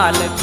बालक